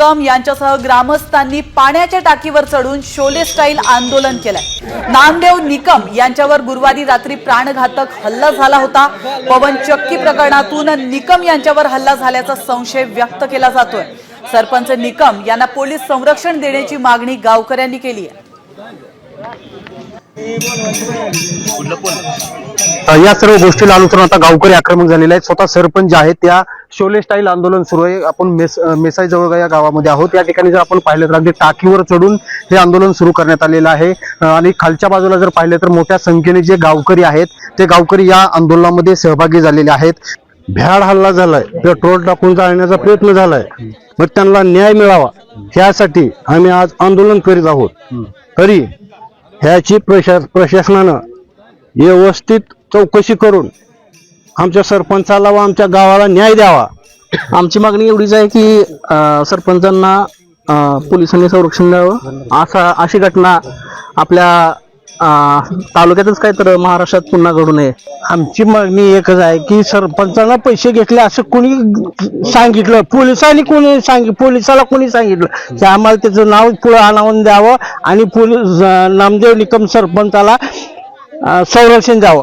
निकम यांच्यासह ग्रामस्थांनी पाण्याच्या टाकीवर चढून शोले स्टाईल आंदोलन केलंय. नामदेव निकम यांच्यावर गुरुवारी रात्री प्राणघातक हल्ला झाला होता. पवन चक्की प्रकरणातून निकम यांच्यावर हल्ला झाल्याचा संशय व्यक्त केला जातोय. सरपंच निकम यांना पोलीस संरक्षण देण्याची मागणी गावकऱ्यांनी केली आहे. या सर्व गोष्टीला अनुसरून आता गावकरी आक्रमक झालेले आहेत. स्वतः सरपंच जे आहेत त्या शोले स्टाईल आंदोलन सुरू आहे. आपण मेस मेसाई जवळ या गावामध्ये आहोत. या ठिकाणी जर आपण पाहिलं तर अगदी टाकीवर चढून हे आंदोलन सुरू करण्यात आलेलं आहे. आणि खालच्या बाजूला जर पाहिलं तर मोठ्या संख्येने जे गावकरी आहेत ते गावकरी या आंदोलनामध्ये सहभागी झालेले आहेत. भ्याड हल्ला झालाय. पेट्रोल टाकून जाळण्याचा प्रयत्न झालाय. मग त्यांना न्याय मिळावा. ह्यासाठी आम्ही आज आंदोलन करीत आहोत. तरी ह्याची प्रशा प्रशासनानं व्यवस्थित चौकशी करून आमच्या सरपंचाला व आमच्या गावाला न्याय द्यावा. आमची मागणी एवढीच आहे की अं, सरपंचांना अं, पोलिसांनी संरक्षण द्यावं. असा अशी घटना आपल्या अं, तालुक्यातच काय तर महाराष्ट्रात पुन्हा घडू नये. आमची मागणी एकच आहे की सरपंचांना पैसे घेतले असं कोणी सांगितलं? पोलिसांनी कोणी सांगितलं? पोलिसाला कोणी सांगितलं? की आम्हाला त्याचं नाव पुढे आणवून द्यावं आणि पोलीस नामदेव निकम सरपंचाला अं, संरक्षण द्यावं.